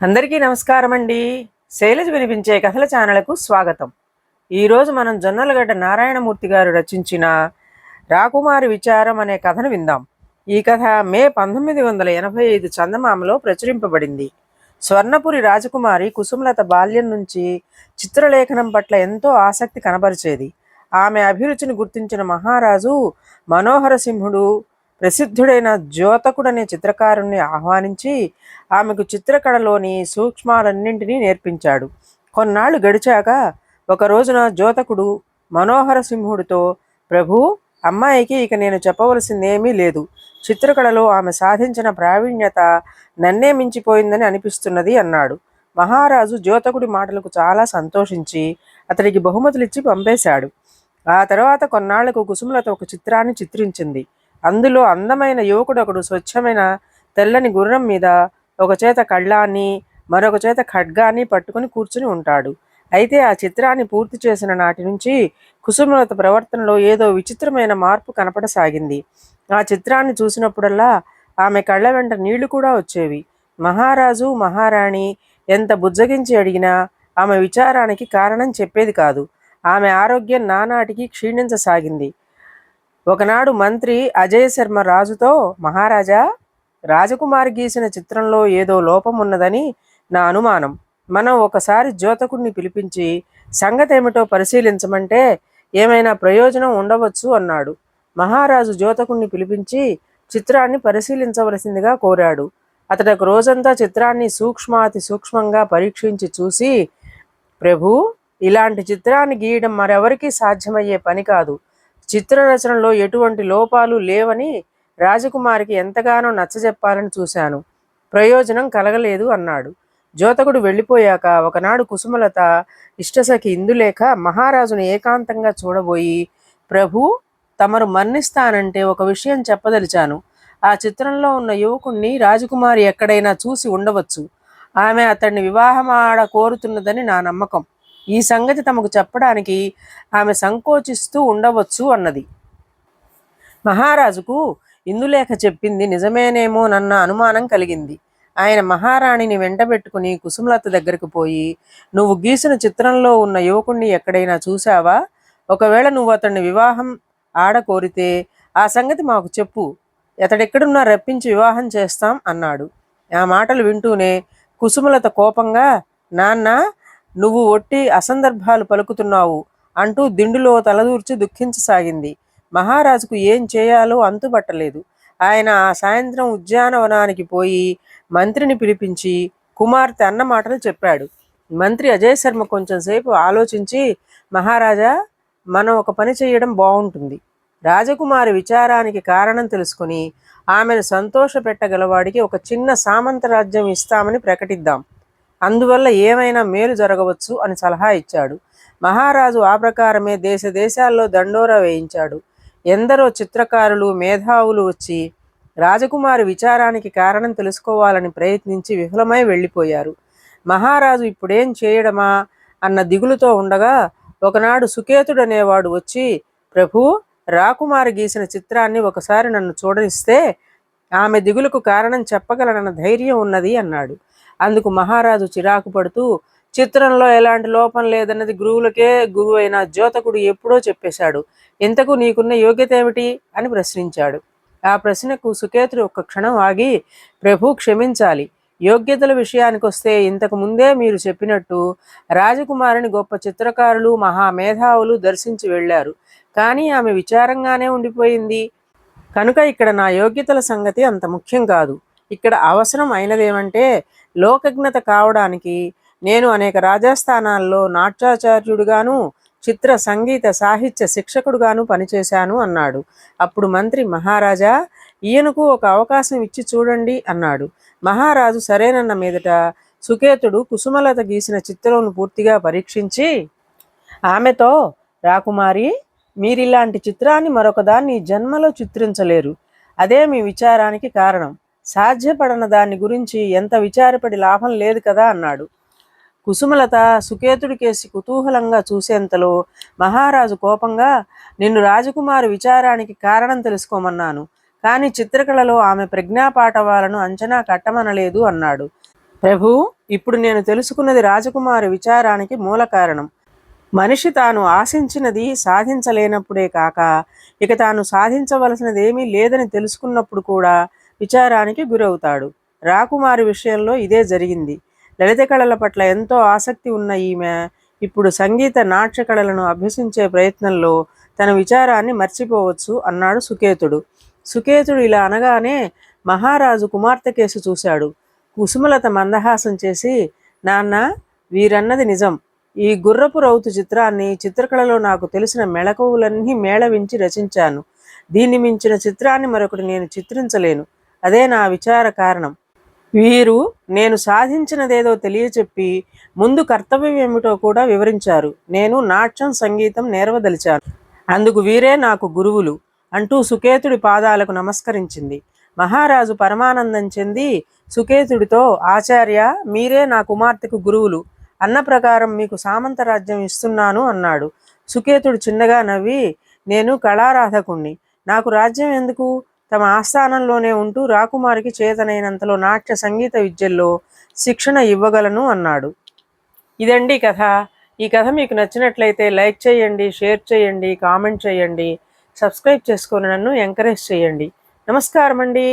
అందరికీ నమస్కారం అండి శైలజ వినిపించే కథల ఛానల్కు స్వాగతం. ఈరోజు మనం జొన్నలగడ్డ నారాయణమూర్తి గారు రచించిన రాకుమారి విచారం అనే కథను విందాం. ఈ కథ మే పంతొమ్మిది వందల ఎనభై ఐదు చందమామలో ప్రచురింపబడింది. స్వర్ణపురి రాజకుమారి కుసుమలత బాల్యం నుంచి చిత్రలేఖనం పట్ల ఎంతో ఆసక్తి కనబరిచేది. ఆమె అభిరుచిని గుర్తించిన మహారాజు మనోహర సింహుడు ప్రసిద్ధుడైన జ్యోతకుడనే చిత్రకారుణ్ణి ఆహ్వానించి ఆమెకు చిత్రకళలోని సూక్ష్మాలన్నింటినీ నేర్పించాడు. కొన్నాళ్ళు గడిచాక ఒక రోజున జ్యోతకుడు మనోహర సింహుడితో ప్రభు అమ్మాయికి ఇక నేను చెప్పవలసిందేమీ లేదు. చిత్రకళలో ఆమె సాధించిన ప్రావీణ్యత నన్నే మించిపోయిందని అనిపిస్తున్నది అన్నాడు. మహారాజు జ్యోతకుడి మాటలకు చాలా సంతోషించి అతడికి బహుమతులిచ్చి పంపేశాడు. ఆ తర్వాత కొన్నాళ్ళకు కుసుమలత ఒక చిత్రాన్ని చిత్రించింది. అందులో అందమైన యువకుడు ఒకడు స్వచ్ఛమైన తెల్లని గుర్రం మీద ఒక చేత కళ్ళాన్ని మరొక చేత ఖడ్గాన్ని పట్టుకుని కూర్చుని ఉంటాడు. అయితే ఆ చిత్రాన్ని పూర్తి చేసిన నాటి నుంచి కుసుమలత ప్రవర్తనలో ఏదో విచిత్రమైన మార్పు కనపడసాగింది. ఆ చిత్రాన్ని చూసినప్పుడల్లా ఆమె కళ్ళ వెంట నీళ్ళు కూడా వచ్చేవి. మహారాజు మహారాణి ఎంత బుజ్జగించి అడిగినా ఆమె విచారానికి కారణం చెప్పేది కాదు. ఆమె ఆరోగ్యం నానాటికి క్షీణించసాగింది. ఒకనాడు మంత్రి అజయ్ శర్మ రాజుతో మహారాజా రాజకుమారి గీసిన చిత్రంలో ఏదో లోపం ఉన్నదని నా అనుమానం. మనం ఒకసారి జ్యోతకుడిని పిలిపించి సంగతి ఏమిటో పరిశీలించమంటే ఏమైనా ప్రయోజనం ఉండవచ్చు అన్నాడు. మహారాజు జ్యోతకుణ్ణి పిలిపించి చిత్రాన్ని పరిశీలించవలసిందిగా కోరాడు. అతడు ఒక రోజంతా చిత్రాన్ని సూక్ష్మాతి సూక్ష్మంగా పరీక్షించి చూసి ప్రభు ఇలాంటి చిత్రాన్ని గీయడం మరెవరికీ సాధ్యమయ్యే పని కాదు. చిత్రరచనలో ఎటువంటి లోపాలు లేవని రాజకుమారికి ఎంతగానో నచ్చజెప్పాలని చూశాను. ప్రయోజనం కలగలేదు అన్నాడు. జ్యోతకుడు వెళ్ళిపోయాక ఒకనాడు కుసుమలత ఇష్టసఖి ఇందులేక మహారాజును ఏకాంతంగా చూడబోయి ప్రభు తమరు మరణిస్తానంటే ఒక విషయం చెప్పదలిచాను. ఆ చిత్రంలో ఉన్న యువకుణ్ణి రాజకుమారి ఎక్కడైనా చూసి ఉండవచ్చు. ఆమె అతన్ని వివాహమాడ కోరుతున్నదని నా నమ్మకం. ఈ సంగతి తమకు చెప్పడానికి ఆమె సంకోచిస్తూ ఉండవచ్చు అన్నది. మహారాజుకు ఇందులేఖ చెప్పింది నిజమేనేమోనన్న అనుమానం కలిగింది. ఆయన మహారాణిని వెంటబెట్టుకుని కుసుమలత దగ్గరకు పోయి నువ్వు గీసిన చిత్రంలో ఉన్న యువకుణ్ణి ఎక్కడైనా చూశావా? ఒకవేళ నువ్వు అతన్ని వివాహం ఆడ కోరితే ఆ సంగతి మాకు చెప్పు. ఎతడెక్కడున్నా రప్పించి వివాహం చేస్తాం అన్నాడు. ఆ మాటలు వింటూనే కుసుమలత కోపంగా నాన్న నువ్వు ఒట్టి అసందర్భాలు పలుకుతున్నావు అంటూ దిండులో తలదూర్చి దుఃఖించసాగింది. మహారాజుకు ఏం చేయాలో అంతుబట్టలేదు ఆయన ఆ సాయంత్రం ఉద్యానవనానికి పోయి మంత్రిని పిలిపించి కుమార్తె అన్న మాటలు చెప్పాడు. మంత్రి అజయ్ శర్మ కొంచెం సేపు ఆలోచించి మహారాజా మనం ఒక పని చేయడం బాగుంటుంది రాజకుమారి విచారానికి కారణం తెలుసుకుని ఆమెను సంతోషపెట్టగలవాడికి ఒక చిన్న సామంత రాజ్యం ఇస్తామని ప్రకటిద్దాం. అందువల్ల ఏమైనా మేలు జరగవచ్చు అని సలహా ఇచ్చాడు. మహారాజు ఆ ప్రకారమే దేశ దేశాల్లో దండోరా వేయించాడు. ఎందరో చిత్రకారులు మేధావులు వచ్చి రాజకుమారి విచారానికి కారణం తెలుసుకోవాలని ప్రయత్నించి విఫలమై వెళ్ళిపోయారు. మహారాజు ఇప్పుడేం చేయడమా అన్న దిగులుతో ఉండగా ఒకనాడు సుకేతుడనేవాడు వచ్చి ప్రభు రాకుమారి గీసిన చిత్రాన్ని ఒకసారి నన్ను చూడనిస్తే ఆమె దిగులకు కారణం చెప్పగలనన్న ధైర్యం ఉన్నది అన్నాడు. అందుకు మహారాజు చిరాకు పడుతూ చిత్రంలో ఎలాంటి లోపం లేదన్నది గురువులకే గురువు అయిన జ్యోతకుడు ఎప్పుడో చెప్పేశాడు. ఇంతకు నీకున్న యోగ్యత ఏమిటి? అని ప్రశ్నించాడు. ఆ ప్రశ్నకు సుకేతుడు ఒక్క క్షణం ఆగి ప్రభు క్షమించాలి. యోగ్యతల విషయానికి వస్తే ఇంతకు ముందే మీరు చెప్పినట్టు రాజకుమారిని గొప్ప చిత్రకారులు మహామేధావులు దర్శించి వెళ్ళారు. కానీ ఆమె విచారంగానే ఉండిపోయింది. కనుక ఇక్కడ నా యోగ్యతల సంగతి అంత ముఖ్యం కాదు. ఇక్కడ అవసరం అయినదేమంటే లోకజ్ఞత కావడానికి నేను అనేక రాజస్థానాల్లో నాట్యాచార్యుడుగాను చిత్ర సంగీత సాహిత్య శిక్షకుడుగాను పనిచేశాను అన్నాడు. అప్పుడు మంత్రి మహారాజా ఈయనకు ఒక అవకాశం ఇచ్చి చూడండి అన్నాడు. మహారాజు సరేనన్న మీదట సుకేతుడు కుసుమలత గీసిన చిత్రంను పూర్తిగా పరీక్షించి ఆమెతో రాకుమారి మీరిలాంటి చిత్రాన్ని మరొకదాన్ని జన్మలో చిత్రించలేరు. అదే మీ విచారానికి కారణం. సాధ్యపడన దాని గురించి ఎంత విచారపడి లాభం లేదు కదా అన్నాడు. కుసుమలత సుకేతుడి కేసి కుతూహలంగా చూసేంతలో మహారాజు కోపంగా నిన్ను రాజకుమారి విచారానికి కారణం తెలుసుకోమన్నాను. కానీ చిత్రకళలో ఆమె ప్రజ్ఞాపాఠవాలను అంచనా కట్టమనలేదు అన్నాడు. ప్రభు ఇప్పుడు నేను తెలుసుకున్నది రాజకుమారి విచారానికి మూల కారణం. మనిషి తాను ఆశించినది సాధించలేనప్పుడే కాక ఇక తాను సాధించవలసినది ఏమీ లేదని తెలుసుకున్నప్పుడు కూడా విచారానికి గురవుతాడు. రాకుమారి విషయంలో ఇదే జరిగింది. లలిత కళల పట్ల ఎంతో ఆసక్తి ఉన్న ఈమె ఇప్పుడు సంగీత నాట్య కళలను అభ్యసించే ప్రయత్నంలో తన విచారాన్ని మర్చిపోవచ్చు అన్నాడు సుకేతుడు. సుకేతుడు ఇలా అనగానే మహారాజు కుమార్తె కేసు చూశాడు. కుసుమలత మందహాసం చేసి నాన్న వీరన్నది నిజం. ఈ గుర్రపు రౌతు చిత్రాన్ని చిత్రకళలో నాకు తెలిసిన మెళకువలన్నీ మేళవించి రచించాను. దీన్ని మించిన చిత్రాన్ని మరొకటి నేను చిత్రించలేను. అదే నా విచార కారణం. వీరు నేను సాధించినదేదో తెలియచెప్పి ముందు కర్తవ్యం ఏమిటో కూడా వివరించారు. నేను నాట్యం సంగీతం నేర్వదలిచాను. అందుకు వీరే నాకు గురువులు అంటూ సుకేతుడి పాదాలకు నమస్కరించింది. మహారాజు పరమానందం చెంది సుకేతుడితో ఆచార్య మీరే నా కుమార్తెకు గురువులు. అన్న ప్రకారం మీకు సామంత రాజ్యం ఇస్తున్నాను అన్నాడు. సుకేతుడు చిన్నగా నవ్వి నేను కళారాధకుణ్ణి. నాకు రాజ్యం ఎందుకు? తమ ఆస్థానంలోనే ఉంటూ రాకుమారికి చేతనైనంతలో నాట్య సంగీత విద్యల్లో శిక్షణ ఇవ్వగలను అన్నాడు. ఇదండి కథ. ఈ కథ మీకు నచ్చినట్లయితే లైక్ చేయండి షేర్ చేయండి కామెంట్ చేయండి. సబ్స్క్రైబ్ చేసుకొని నన్ను ఎంకరేజ్ చేయండి. నమస్కారం అండి